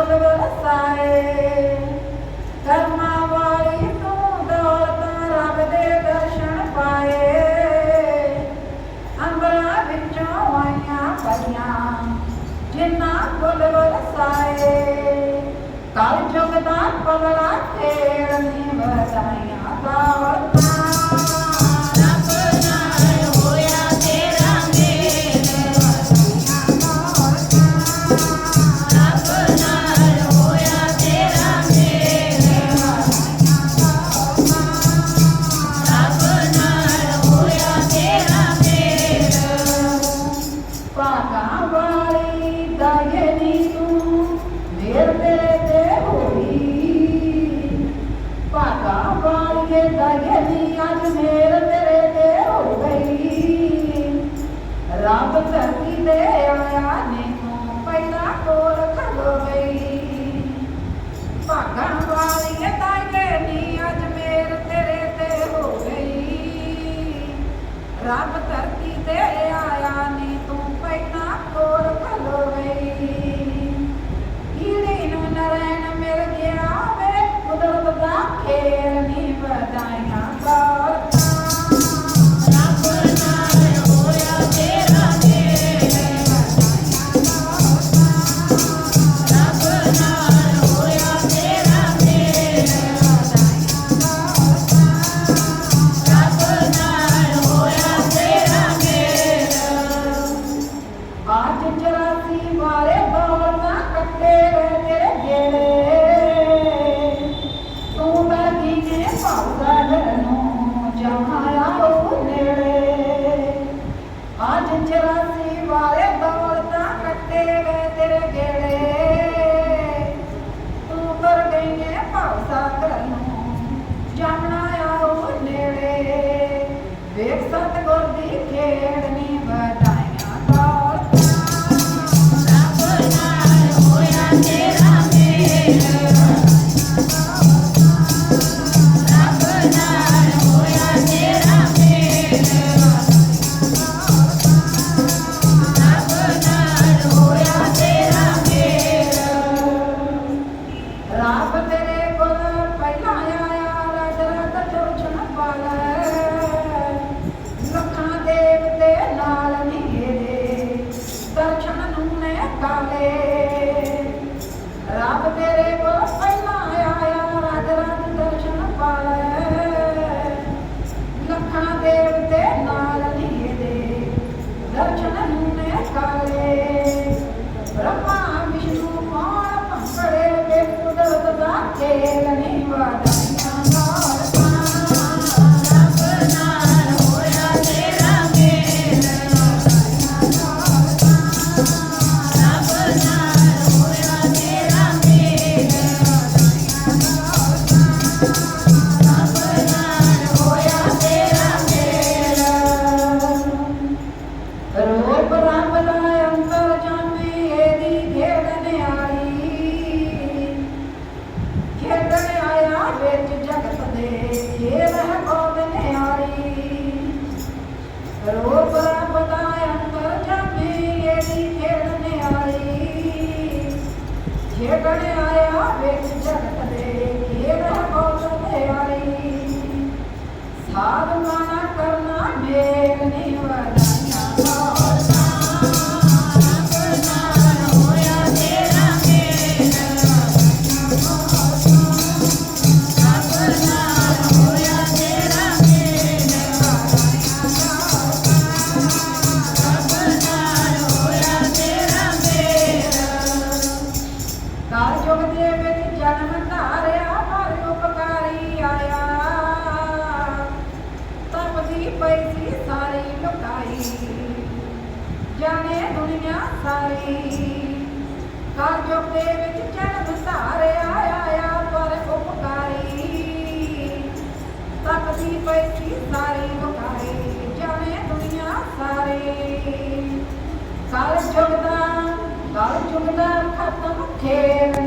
Mall Versailles ਕਰਮਾ ਵਾਲੀ ਨੂੰ ਦੌਲਤਾਂ ਰੱਬ ਦੇ ਦਰਸ਼ਨ ਪਾਏ ਅੰਬਰਾਂ ਵਿੱਚੋਂ ਆਈਆਂ ਪਈਆਂ ਜਿਨ੍ਹਾਂ ਕੋਲ ਵਰਸਾਏ ਕਾਲ ਜੁਗ ਦਾ ਪਗਲਾ ਖੇੜ ਨੇ ਵਧਾਈਆਂ ਦਾਵਤਾਂ ਕਹਿੰਦੀ ਅੱਜ ਮੇਰ ਤੇਰੇ ਤੇ ਹੋ ਗਈ। ਰੱਬ ਧਰਤੀ ਤੇ ਆਇਆ ਨੇ ਤੂੰ ਪਹਿਲਾਂ ਕੋਲ ਖੜੋ ਦੇਵ ਕੋਮ ਨਿਆਰੀ ਰੂਪ 조나 카타고 개